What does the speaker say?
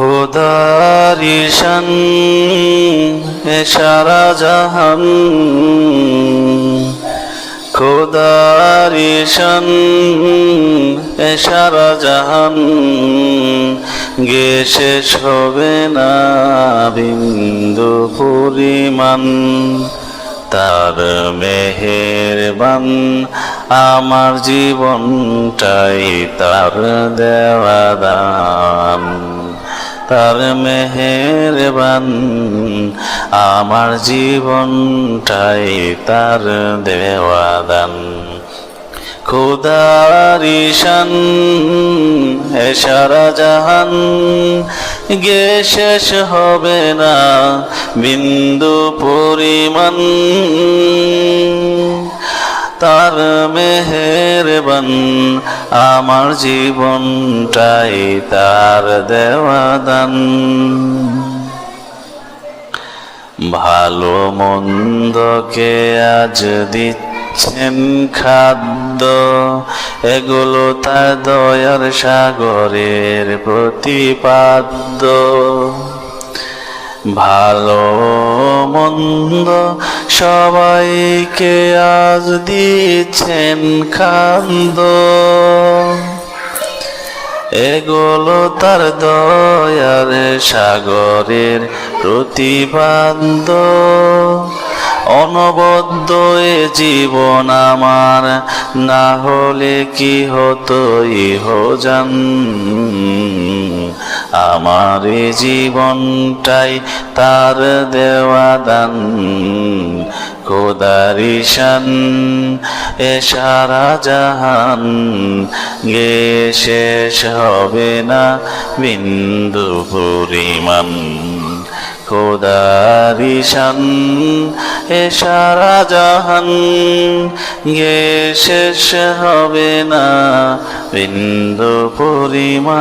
খোদারিশন এ সারা জাহান। খোদারিশন এ সারা জাহান। গে শেষ না বিন্দু পরিমাণ। তার মেহেরবান আমার জীবনটাই তার দেওয়া দান। তার মেহেরবান, আমার জীবনটাই তার দেওয়া দান খুদারিশান হে সারা জাহান, গে শেষ হবে না বিন্দু পরিমাণ। তার মেহেরবান, আমার জীবনটাই তার দেওয়া দান ভালো মন্দকে আজ দিচ্ছেন খাদ্য, এগুলো তার দয়ার সাগরের প্রতিপাদ্য। ভালো মন্দ সবাইকে আজ দিচ্ছেন খান্দ এগুলো তার দয়ার সাগরের প্রতিবাদ্য। অনবদ্য জীবন আমার। না হলে কি হতো ইহজান আমার জীবনটাই তার দেওয়া দান। খোদারিশান এ সারা জাহান। গে শেষ হবে না বিন্দু পরিমাণ। খোদারিশান এ সারা জাহান গে শেষ হবে না বিন্দু পরিমাণ।